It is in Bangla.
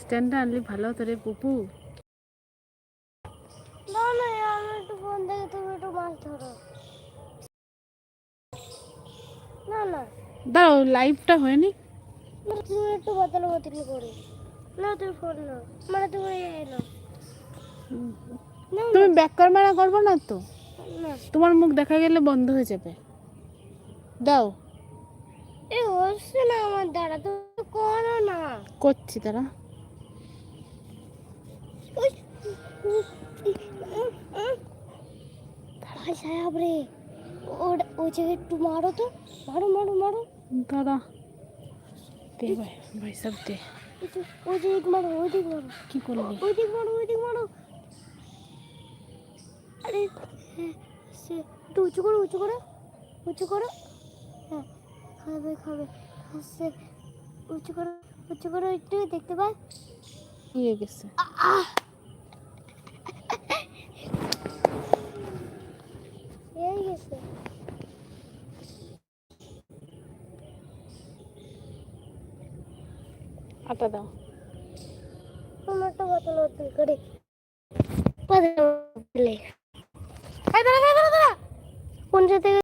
স্ট্যান্ডটা আনলি ভালো হতো রে পুপু। না না আমি একটু ফোন দেখে তুমি একটু মাছ ধরো। না না। দাও লাইভটা হয়নি? তুমি একটু বদল বদল করে না তুমি ফোন মানে তুমি নাও। তুমি ব্যাক করব না তো? তোমার মুখ দেখা গেলে বন্ধ হয়ে যাবে। দাও। এ হচ্ছে না আমার দ্বারা। তো করো না। করছি তারা ভাই সাহেব রে। ওর ওই জায়গায় একটু মারো তো। মারো মারো মারো। দাদা দে ভাই ভাই সব দে। ওই দিক মারো ওই দিক মারো। কি করলি? ওই দিক মারো ওই দিক মারো। আরে হ্যাঁ, সে একটু উঁচু করো উঁচু করো। উঁচু করো। হ্যাঁ খাবে খাবে। সে উঁচু করো উঁচু করো একটু দেখতে পাই গেছে। আহ এই গেছে আটা দাও। টমেটো বোতল বোতল করে। কোন সাথে